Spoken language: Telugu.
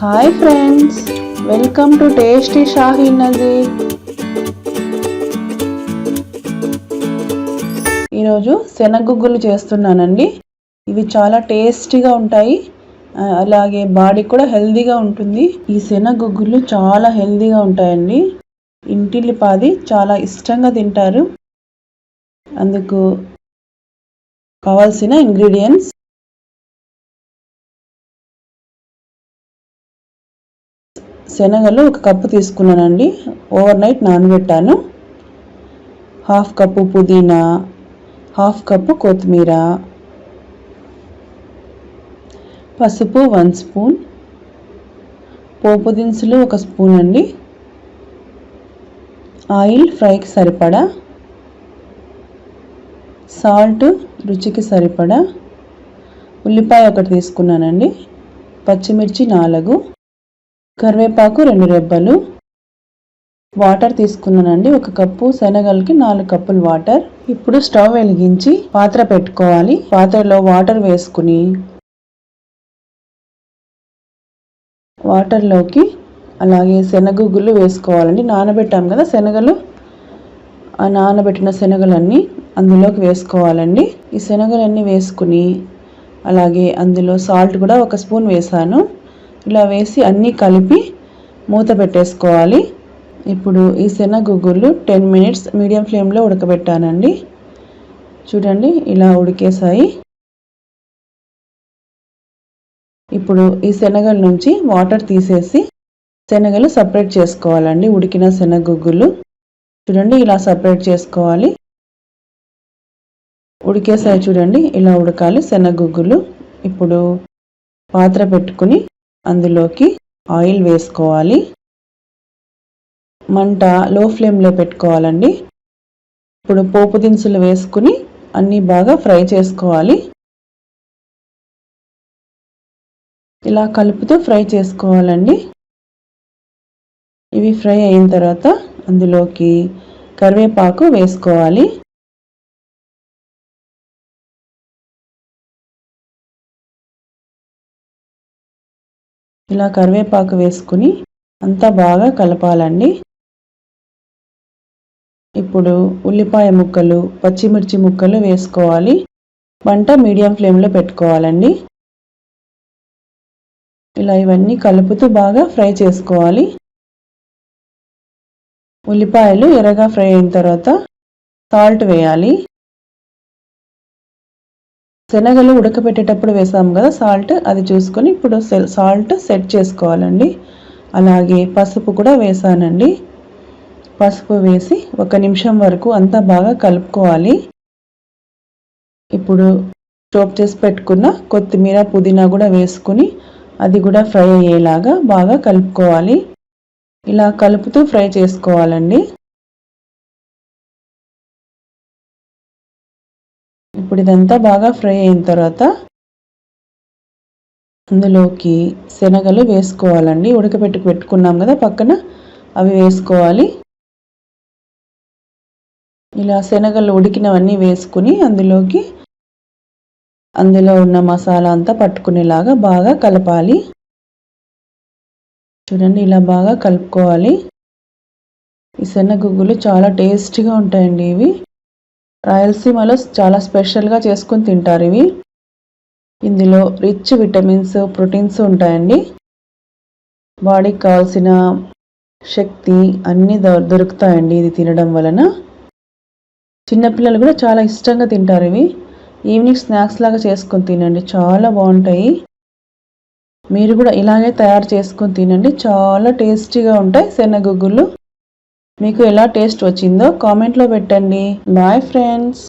Hi friends welcome to tasty Shahi Nazeer ఈరోజు శనగగుగ్గులు చేస్తున్నానండి. ఇవి చాలా టేస్టీగా ఉంటాయి. అలాగే బాడీ కూడా హెల్తీగా ఉంటుంది. ఈ శనగగుగ్గులు చాలా హెల్దీగా ఉంటాయండి. ఇంటిల్లిపాది చాలా ఇష్టంగా తింటారు. అందుకు కావాల్సిన ఇంగ్రీడియంట్స్ శనగలు ఒక కప్పు తీసుకున్నానండి. ఓవర్ నైట్ నానబెట్టాను. హాఫ్ కప్పు పుదీనా హాఫ్ కప్పు కొత్తిమీర పసుపు వన్ స్పూన్ పోపు దినుసులు ఒక స్పూన్ అండి. ఆయిల్ ఫ్రైకి సరిపడా సాల్ట్ రుచికి సరిపడా ఉల్లిపాయ ఒకటి తీసుకున్నానండి. పచ్చిమిర్చి నాలుగు. కరివేపాకు రెండు రెబ్బలు. వాటర్ తీసుకున్నానండి. ఒక కప్పు శనగలకి నాలుగు కప్పులు వాటర్. ఇప్పుడు స్టవ్ వెలిగించి పాత్ర పెట్టుకోవాలి. పాత్రలో వాటర్ వేసుకుని వాటర్లోకి అలాగే శనగగుగ్గులు వేసుకోవాలండి. నానబెట్టాం కదా శనగలు. ఆ నానబెట్టిన శనగలన్నీ అందులోకి వేసుకోవాలండి. ఈ శనగలన్నీ వేసుకుని అలాగే అందులో సాల్ట్ కూడా ఒక స్పూన్ వేసాను. ఇలా వేసి అన్నీ కలిపి మూత పెట్టేసుకోవాలి. ఇప్పుడు ఈ శనగగుగ్గులు టెన్ మినిట్స్ మీడియం ఫ్లేమ్లో ఉడకబెట్టానండి. చూడండి ఇలా ఉడికేసాయి ఇప్పుడు ఈ శనగల నుంచి వాటర్ తీసేసి శనగలు సపరేట్ చేసుకోవాలండి ఉడికిన శనగగుగ్గులు. చూడండి ఇలా సపరేట్ చేసుకోవాలి. ఉడికేసాయి చూడండి ఇలా ఉడకాలి శనగగుగ్గులు. ఇప్పుడు పాత్ర పెట్టుకుని అందులోకి ఆయిల్ వేసుకోవాలి. మంట లో ఫ్లేమ్లో పెట్టుకోవాలండి. ఇప్పుడు పోపు దినుసులు వేసుకుని అన్నీ బాగా ఫ్రై చేసుకోవాలి. ఇలా కలుపుతూ ఫ్రై చేసుకోవాలండి. ఇవి ఫ్రై అయిన తర్వాత అందులోకి కరివేపాకు వేసుకోవాలి. ఇలా కరివేపాకు వేసుకుని అంతా బాగా కలపాలండి. ఇప్పుడు ఉల్లిపాయ ముక్కలు పచ్చిమిర్చి ముక్కలు వేసుకోవాలి. వంట మీడియం ఫ్లేమ్లో పెట్టుకోవాలండి. ఇలా ఇవన్నీ కలుపుతూ బాగా ఫ్రై చేసుకోవాలి. ఉల్లిపాయలు ఎర్రగా ఫ్రై అయిన తర్వాత సాల్ట్ వేయాలి. శనగలు ఉడకబెట్టేటప్పుడు వేసాము కదా సాల్ట్ అది చూసుకొని ఇప్పుడు సాల్ట్ సెట్ చేసుకోవాలండి. అలాగే పసుపు కూడా వేసానండి. పసుపు వేసి ఒక నిమిషం వరకు అంతా బాగా కలుపుకోవాలి. ఇప్పుడు స్టోప్ చేసి పెట్టుకున్న కొత్తిమీర పుదీనా కూడా వేసుకుని అది కూడా ఫ్రై అయ్యేలాగా బాగా కలుపుకోవాలి. ఇలా కలుపుతూ ఫ్రై చేసుకోవాలండి. ఇప్పుడు ఇదంతా బాగా ఫ్రై అయిన తర్వాత అందులోకి శనగలు వేసుకోవాలండి. ఉడకబెట్టుకు పెట్టుకున్నాం కదా పక్కన అవి వేసుకోవాలి. ఇలా శనగలు ఉడికినవన్నీ వేసుకుని అందులోకి అందులో ఉన్న మసాలా అంతా పట్టుకునేలాగా బాగా కలపాలి. చూడండి ఇలా బాగా కలుపుకోవాలి. ఈ శనగగుగ్గులు చాలా టేస్టీగా ఉంటాయండి ఇవి. రాయలసీమలో చాలా స్పెషల్గా చేసుకొని తింటారు ఇవి. ఇందులో రిచ్ విటమిన్స్ ప్రోటీన్స్ ఉంటాయండి. బాడీకి కావాల్సిన శక్తి అన్నీ దొరుకుతాయండి ఇది తినడం వలన. చిన్నపిల్లలు కూడా చాలా ఇష్టంగా తింటారు ఇవి. ఈవినింగ్ స్నాక్స్ లాగా చేసుకొని తినండి చాలా బాగుంటాయి. మీరు కూడా ఇలాగే తయారు చేసుకొని తినండి చాలా టేస్టీగా ఉంటాయి శనగగుగ్గులు మీకు ఎలా టేస్ట్ వచ్చిందో కామెంట్లో పెట్టండి. Bye friends